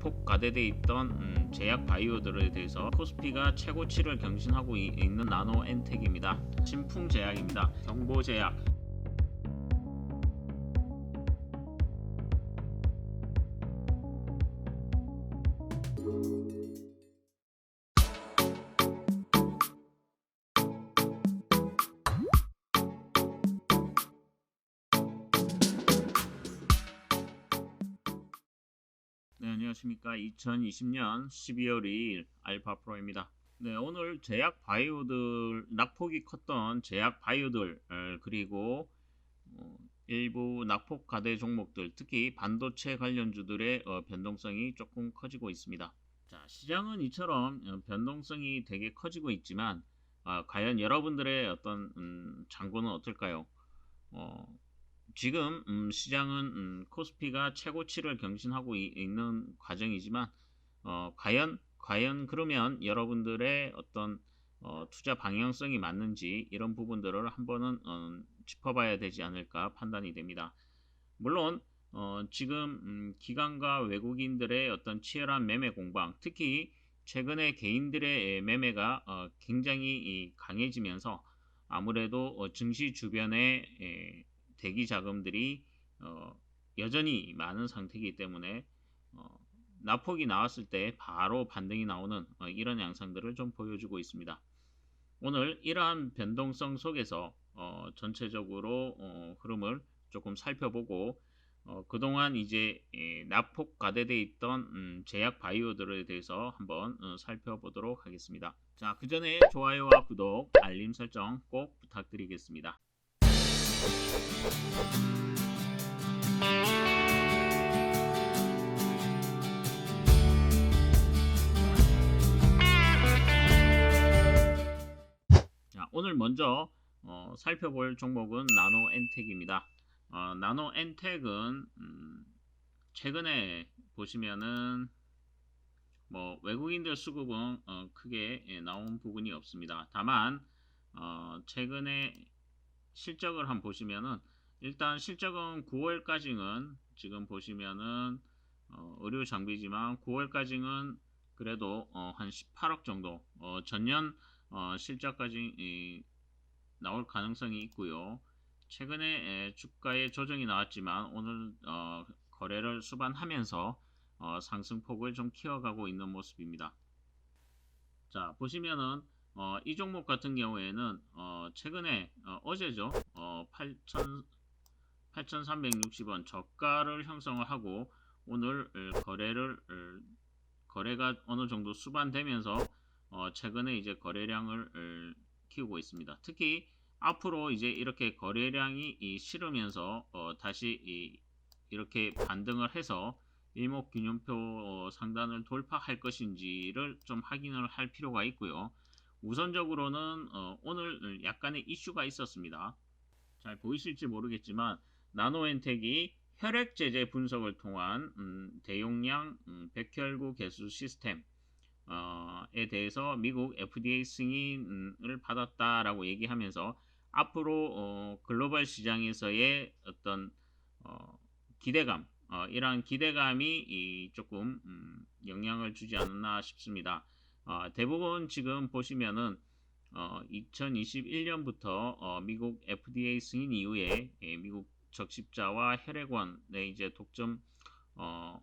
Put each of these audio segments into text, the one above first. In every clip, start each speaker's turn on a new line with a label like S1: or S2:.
S1: 낙폭 가대돼 있던 음, 제약 바이오들에 대해서 코스피가 최고치를 경신하고 이- 있는 나노 엔텍입니다. 신풍 제약입니다. 경보 제약. 안녕하십니까. 2020년 12월 2일 알파 프로입니다. 네, 오늘 제약 바이오들 낙폭이 컸던 제약 바이오들 어, 그리고 어, 일부 낙폭 가대 종목들 특히 반도체 관련주들의 어, 변동성이 조금 커지고 있습니다. 자, 시장은 이처럼 어, 변동성이 되게 커지고 있지만 아, 과연 여러분들의 어떤 음, 장고는 어떨까요? 어, 지금 음, 시장은 음, 코스피가 최고치를 경신하고 이- 있는 과정이지만 어, 과연 과연 그러면 여러분들의 어떤 어, 투자 방향성이 맞는지 이런 부분들을 한번은 어, 짚어봐야 되지 않을까 판단이 됩니다. 물론 어, 지금 음, 기관과 외국인들의 어떤 치열한 매매 공방, 특히 최근에 개인들의 매매가 어, 굉장히 이 강해지면서 아무래도 어, 증시 주변에 에, 대기 자금들이 어, 여전히 많은 상태이기 때문에 어, 나폭이 나왔을 때 바로 반등이 나오는 어, 이런 양상들을 좀 보여주고 있습니다. 오늘 이러한 변동성 속에서 어, 전체적으로 어, 흐름을 조금 살펴보고 어, 그동안 이제 예, 나폭 가대돼 있던 음, 제약 바이오들에 대해서 한번 어, 살펴보도록 하겠습니다. 자, 그 전에 좋아요와 구독, 알림 설정 꼭 부탁드리겠습니다. 자, 오늘 먼저 어, 살펴볼 종목은 나노 엔텍입니다. 어, 나노 엔텍은 음, 최근에 보시면은 뭐 외국인들 수급은 어, 크게 예, 나온 부분이 없습니다. 다만 어, 최근에 실적을 한번 보시면은 일단 실적은 9월까지는 지금 보시면은 어, 의료 장비지만 9월까지는 그래도 어, 한 18억 정도 어, 전년 어, 실적까지 이, 나올 가능성이 있고요. 최근에 에, 주가의 조정이 나왔지만 오늘 어, 거래를 수반하면서 어, 상승폭을 좀 키워가고 있는 모습입니다. 자 보시면은 어, 이 종목 같은 경우에는 어, 최근에 어, 제죠 어, 8,000 8,360원 저가를 형성을 하고 오늘 어, 거래를 어, 거래가 어느 정도 수반되면서 어, 최근에 이제 거래량을 어, 키우고 있습니다. 특히 앞으로 이제 이렇게 거래량이 이 실으면서 어, 다시 이, 이렇게 반등을 해서 일목균형표 어, 상단을 돌파할 것인지를 좀 확인을 할 필요가 있고요. 우선적으로는 어, 오늘 약간의 이슈가 있었습니다. 잘 보이실지 모르겠지만 나노엔텍이 혈액 제제 분석을 통한 음, 대용량 음, 백혈구 개수 시스템 어, 에 대해서 미국 FDA 승인을 받았다라고 얘기하면서 앞으로 어, 글로벌 시장에서의 어떤 어, 기대감, 어, 이러한 기대감이 이 조금 음, 영향을 주지 않았나 싶습니다. 어, 대부분 지금 보시면은 어, 2021년부터 미국 FDA 승인 이후에 예, 미국 적십자와 혈액원의 이제 독점 어,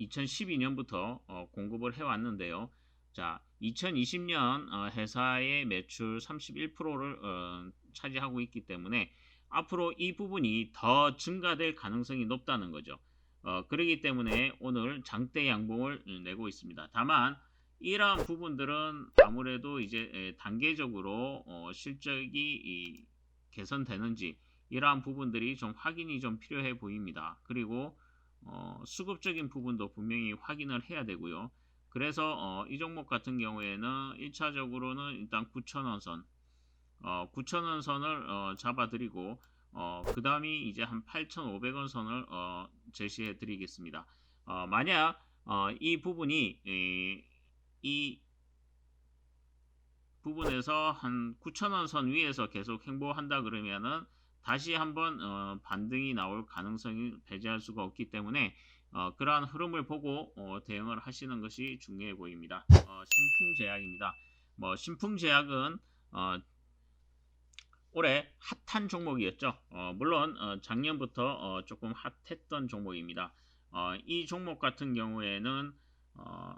S1: 2012년부터 어, 공급을 해왔는데요. 자, 2020년 어, 회사의 매출 31%를 어, 차지하고 있기 때문에 앞으로 이 부분이 더 증가될 가능성이 높다는 거죠. 어, 그렇기 때문에 오늘 장대 양봉을 내고 있습니다. 다만 이러한 부분들은 아무래도 이제 에, 단계적으로 어, 실적이 이, 개선되는지 이러한 부분들이 좀 확인이 좀 필요해 보입니다. 그리고 어, 수급적인 부분도 분명히 확인을 해야 되고요. 그래서 어, 이 종목 같은 경우에는 1차적으로는 일단 9,000원 선, 어, 9,000원 선을 어, 잡아드리고 어, 그 다음이 이제 한 8,500원 선을 어, 제시해 드리겠습니다. 어, 만약 어, 이 부분이 이, 이 부분에서 한 9,000원 선 위에서 계속 행보한다 그러면은 다시 한번 어, 반등이 나올 가능성이 배제할 수가 없기 때문에 어, 그러한 흐름을 보고 어, 대응을 하시는 것이 중요해 보입니다. 어, 신풍제약입니다. 뭐 신풍제약은 어, 올해 핫한 종목이었죠. 어, 물론 어, 작년부터 어, 조금 핫했던 종목입니다. 어, 이 종목 같은 경우에는 어,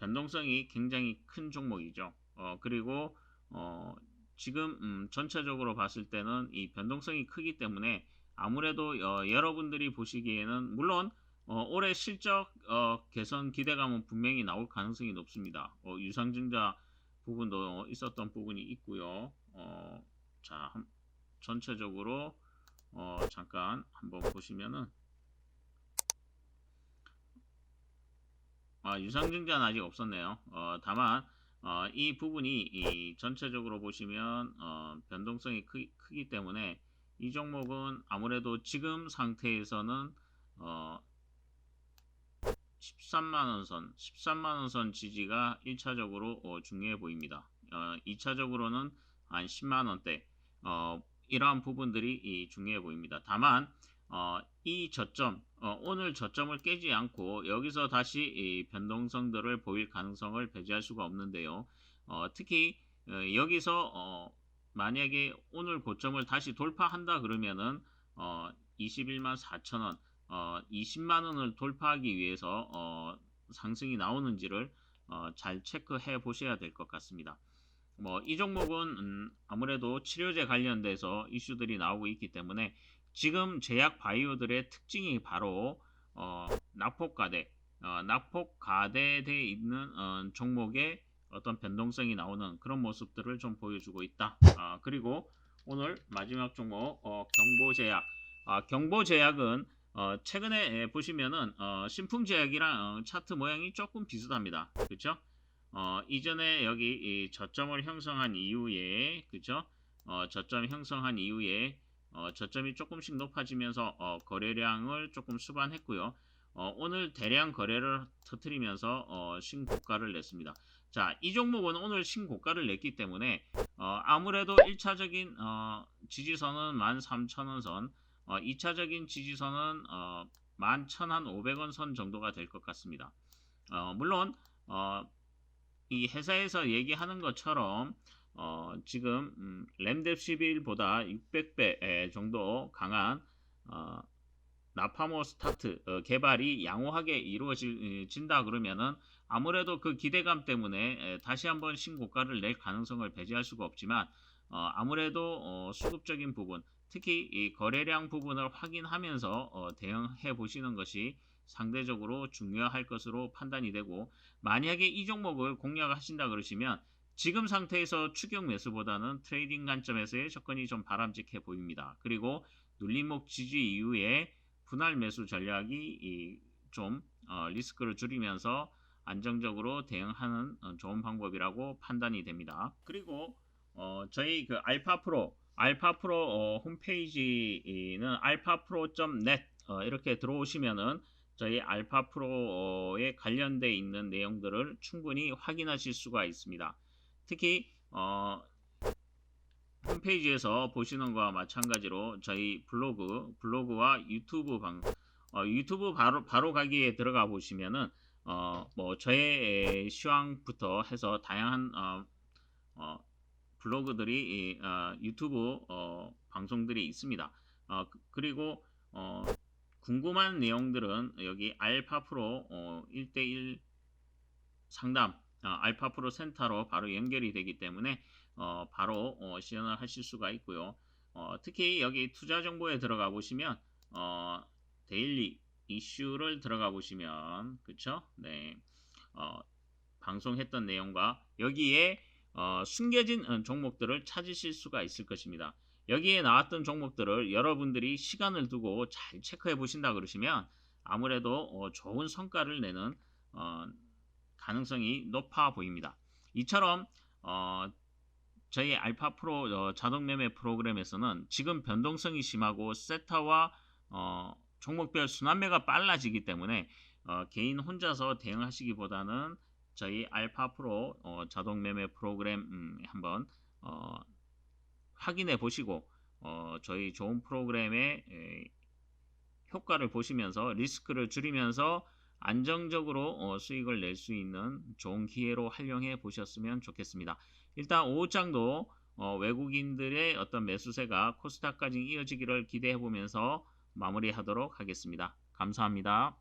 S1: 변동성이 굉장히 큰 종목이죠. 어, 그리고 어, 지금 음, 전체적으로 봤을 때는 이 변동성이 크기 때문에 아무래도 어, 여러분들이 보시기에는 물론 어, 올해 실적 어, 개선 기대감은 분명히 나올 가능성이 높습니다. 어, 유상증자 부분도 있었던 부분이 있고요. 어, 자, 한, 전체적으로 어, 잠깐 한번 보시면은 아, 유상증자는 아직 없었네요. 어, 다만 어, 이 부분이 이 전체적으로 보시면 어, 변동성이 크, 기 때문에 이 종목은 아무래도 지금 상태에서는 어, 13만원 선, 13만원 선 지지가 1차적으로 어, 중요해 보입니다. 어, 2차적으로는 한 10만원대, 어, 이러한 부분들이 중요해 보입니다. 다만, 어, 이 저점, 어, 오늘 저점을 깨지 않고 여기서 다시 변동성들을 보일 가능성을 배제할 수가 없는데요. 어, 특히 어, 여기서 어, 만약에 오늘 고점을 다시 돌파한다 그러면은 21만 4천원, 20만원을 돌파하기 위해서 상승이 나오는지를 잘 체크해 보셔야 될 것 같습니다. 뭐 이 종목은 음, 아무래도 치료제 관련돼서 이슈들이 나오고 있기 때문에 지금 제약 바이오들의 특징이 바로 어, 낙폭가대, 어, 낙폭가대돼 있는 어, 종목의 어떤 변동성이 나오는 그런 모습들을 좀 보여주고 있다. 아, 그리고 오늘 마지막 종목 어, 경보제약. 아, 경보제약은 어, 최근에 보시면은 어, 신풍제약이랑 어, 차트 모양이 조금 비슷합니다. 그렇죠? 어, 이전에 여기 저점을 형성한 이후에 그렇죠? 어, 저점 형성한 이후에 어, 저점이 조금씩 높아지면서 어, 거래량을 조금 수반했고요. 어, 오늘 대량 거래를 터트리면서 어, 신고가를 냈습니다. 자, 이 종목은 오늘 신고가를 냈기 때문에 어, 아무래도 1차적인 어, 지지선은 13,000원 선, 어, 2차적인 지지선은 어, 11,500원 선 정도가 될 것 같습니다. 어, 물론 어, 이 회사에서 얘기하는 것처럼 어, 지금 음, 램뎁 11보다 600배 정도 강한 어, 나파모 스타트 어, 개발이 양호하게 이루어진다 그러면은 아무래도 그 기대감 때문에 에, 다시 한번 신고가를 낼 가능성을 배제할 수가 없지만 어, 아무래도 어, 수급적인 부분 특히 이 거래량 부분을 확인하면서 어, 대응해 보시는 것이 상대적으로 중요할 것으로 판단이 되고 만약에 이 종목을 공략하신다 그러시면 지금 상태에서 추격 매수보다는 트레이딩 관점에서의 접근이 좀 바람직해 보입니다. 그리고 눌림목 지지 이후에 분할 매수 전략이 좀 어, 리스크를 줄이면서 안정적으로 대응하는 어, 좋은 방법이라고 판단이 됩니다. 그리고 어, 저희 그 알파 프로 알파 프로 홈페이지는 alphapro.net 이렇게 들어오시면은 저희 알파 프로에 관련돼 있는 내용들을 충분히 확인하실 수가 있습니다. 특히 어, 홈페이지에서 보시는 것과 마찬가지로 저희 블로그, 블로그와 유튜브 방, 어, 유튜브 바로 바로 가기에 들어가 보시면은 어, 뭐 저의 시황부터 해서 다양한 어, 어, 블로그들이 어, 유튜브 어, 방송들이 있습니다. 어, 그, 그리고 어, 궁금한 내용들은 여기 알파 프로 어, 1대1 상담 어, 알파 프로 센터로 바로 연결이 되기 때문에 어, 바로 어, 시연을 하실 수가 있고요. 어, 특히 여기 투자 정보에 들어가 보시면 어, 데일리 이슈를 들어가 보시면 그쵸? 네. 어, 방송했던 내용과 여기에 어, 숨겨진 어, 종목들을 찾으실 수가 있을 것입니다. 여기에 나왔던 종목들을 여러분들이 시간을 두고 잘 체크해 보신다 그러시면 아무래도 어, 좋은 성과를 내는 어, 가능성이 높아 보입니다. 이처럼 어, 저희 알파 프로 어, 자동 매매 프로그램에서는 지금 변동성이 심하고 세타와 어, 종목별 순환매가 빨라지기 때문에 어, 개인 혼자서 대응하시기보다는 저희 알파 프로 어, 자동 매매 프로그램 음, 한번 어, 확인해 보시고 어, 저희 좋은 프로그램에 에, 효과를 보시면서 리스크를 줄이면서 안정적으로 어, 수익을 낼 수 있는 좋은 기회로 활용해 보셨으면 좋겠습니다. 일단 5장도 어, 외국인들의 어떤 매수세가 코스닥까지 이어지기를 기대해 보면서 마무리하도록 하겠습니다. 감사합니다.